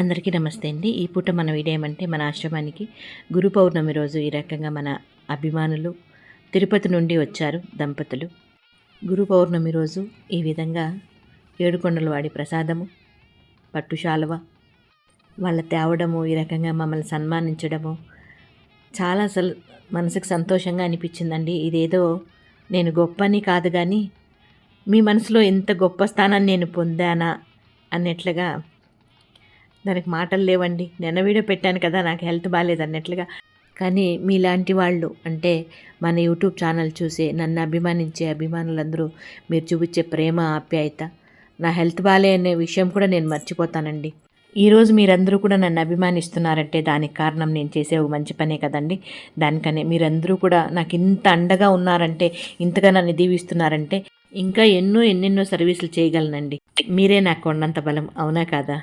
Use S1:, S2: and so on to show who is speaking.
S1: అందరికీ నమస్తే అండి. ఈ పూట మన వీడియో ఏమంటే మన ఆశ్రమానికి గురు పౌర్ణమి రోజు ఈ రకంగా మన అభిమానులు తిరుపతి నుండి వచ్చారు దంపతులు. గురు పౌర్ణమి రోజు ఈ విధంగా ఏడుకొండల వాడి ప్రసాదము పట్టుశాలువ వాళ్ళ తేవడము ఈ రకంగా మమ్మల్ని సన్మానించడము చాలా అసలు మనసుకు సంతోషంగా అనిపించిందండి. ఇదేదో నేను గొప్ప అని కాదు కానీ మీ మనసులో ఎంత గొప్ప స్థానాన్ని నేను పొందానా అన్నట్లుగా దానికి మాటలు లేవండి. నిన్న వీడియో పెట్టాను కదా నాకు హెల్త్ బాగాలేదు అన్నట్లుగా. కానీ మీలాంటి వాళ్ళు అంటే మన యూట్యూబ్ ఛానల్ చూసి నన్ను అభిమానించే అభిమానులందరూ మీరు చూపించే ప్రేమ ఆప్యాయత నా హెల్త్ బాగాలే అనే విషయం కూడా నేను మర్చిపోతానండి. ఈరోజు మీరందరూ కూడా నన్ను అభిమానిస్తున్నారంటే దానికి కారణం నేను చేసే ఒక మంచి పనే కదండి. దానికనే మీరందరూ కూడా నాకు ఇంత అండగా ఉన్నారంటే ఇంతగా నన్ను దీవిస్తున్నారంటే ఇంకా ఎన్నో ఎన్నెన్నో సర్వీసులు చేయగలనండి. మీరే నాకు కొండంత బలం అవునా కాదా?